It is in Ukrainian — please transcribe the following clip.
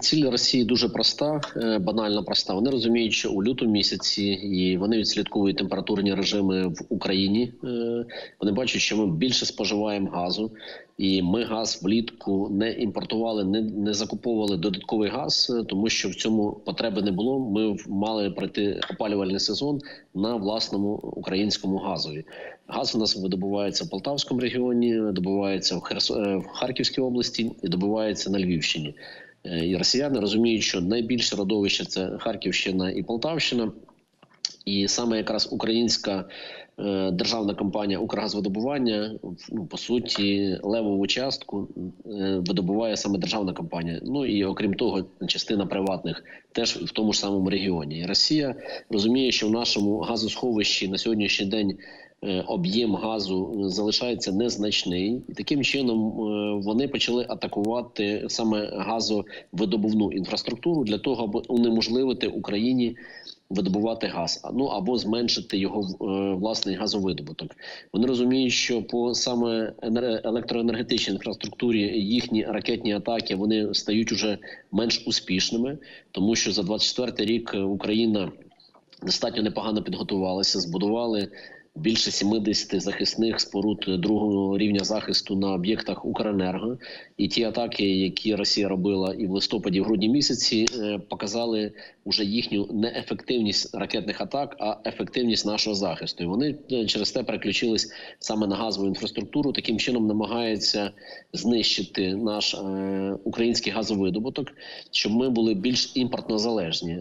Ціль Росії дуже проста, е, банально проста. Вони розуміють, що у лютому місяці і вони відслідковують температурні режими в Україні. Е, Вони бачать, що ми більше споживаємо газу, і ми газ влітку не імпортували, не, не закуповували додатковий газ, е, тому що в цьому потреби не було. Ми мали пройти опалювальний сезон на власному українському газові. Газ у нас видобувається в Полтавському регіоні, добувається в Харківській області і добувається на Львівщині. Е, І росіяни розуміють, що найбільше родовище це Харківщина і Полтавщина. І саме якраз українська е, державна компанія Укргазвидобування ну, по суті левову частку е, видобуває саме державна компанія. Ну і окрім того, частина приватних теж в тому ж самому регіоні. І Росія розуміє, що в нашому газосховищі на сьогоднішній день. е, Об'єм газу залишається незначний, і таким чином вони почали атакувати саме газовидобувну інфраструктуру для того, аби унеможливити Україні видобувати газ, ну або зменшити його е, власний газовидобуток. Вони розуміють, що по саме енер- електроенергетичній інфраструктурі їхні ракетні атаки вони стають уже менш успішними, тому що за 24 рік е, Україна достатньо непогано підготувалася, збудували. Більше 70 захисних споруд другого рівня захисту на об'єктах Укренерго, і ті атаки, які Росія робила і в листопаді, і в грудні місяці, е, показали вже їхню неефективність ракетних атак, а ефективність нашого захисту. І вони е, через те переключились саме на газову інфраструктуру. Таким чином намагаються знищити наш е, український газовидобуток, щоб ми були більш імпортно залежні.